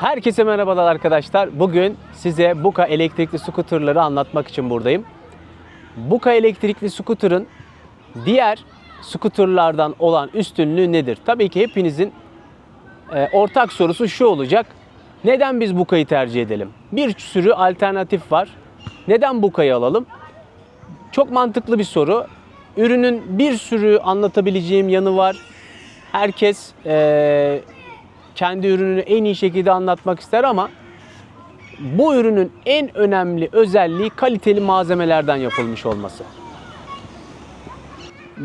Herkese merhabalar arkadaşlar. Bugün size Buka elektrikli skuterları anlatmak için buradayım. Buka elektrikli skuterın diğer skuterlardan olan üstünlüğü nedir? Tabii ki hepinizin e, ortak sorusu şu olacak. Neden biz Buka'yı tercih edelim? Bir sürü alternatif var. Neden Buka'yı alalım? Çok mantıklı bir soru. Ürünün bir sürü anlatabileceğim yanı var. Herkes e, kendi ürününü en iyi şekilde anlatmak ister ama bu ürünün en önemli özelliği kaliteli malzemelerden yapılmış olması.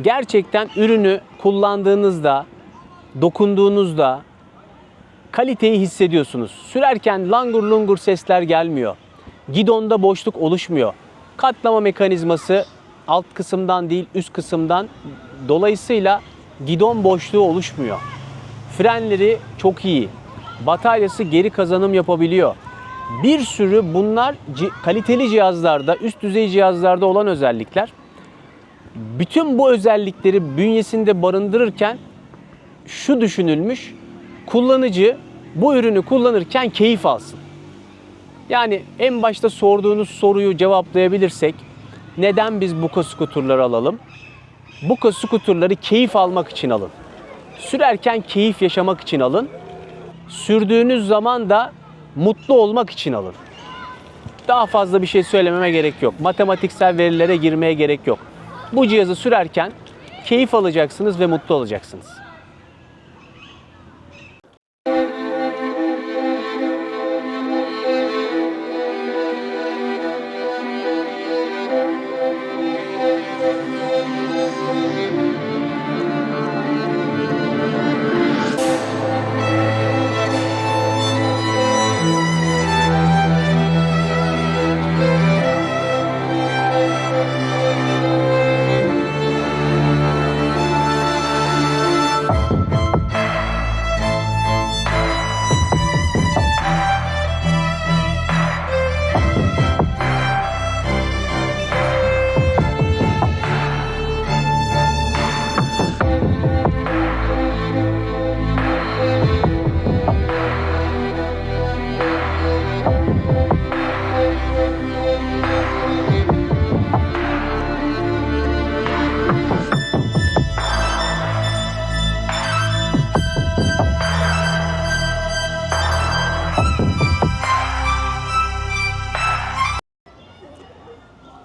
Gerçekten ürünü kullandığınızda, dokunduğunuzda kaliteyi hissediyorsunuz. Sürerken langur lungur sesler gelmiyor. Gidonda boşluk oluşmuyor. Katlama mekanizması alt kısımdan değil üst kısımdan dolayısıyla gidon boşluğu oluşmuyor. Frenleri çok iyi. Bataryası geri kazanım yapabiliyor. Bir sürü bunlar kaliteli cihazlarda, üst düzey cihazlarda olan özellikler. Bütün bu özellikleri bünyesinde barındırırken şu düşünülmüş. Kullanıcı bu ürünü kullanırken keyif alsın. Yani en başta sorduğunuz soruyu cevaplayabilirsek neden biz Buka skuterları alalım? Buka skuterları keyif almak için alın. Sürerken keyif yaşamak için alın. Sürdüğünüz zaman da mutlu olmak için alın. Daha fazla bir şey söylememe gerek yok. Matematiksel verilere girmeye gerek yok. Bu cihazı sürerken keyif alacaksınız ve mutlu olacaksınız.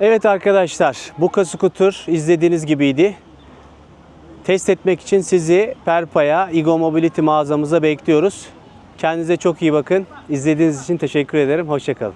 Evet arkadaşlar, Buka Scooter izlediğiniz gibiydi. Test etmek için sizi Perpa'ya, Igo Mobility mağazamıza bekliyoruz. Kendinize çok iyi bakın. İzlediğiniz için teşekkür ederim. Hoşçakalın.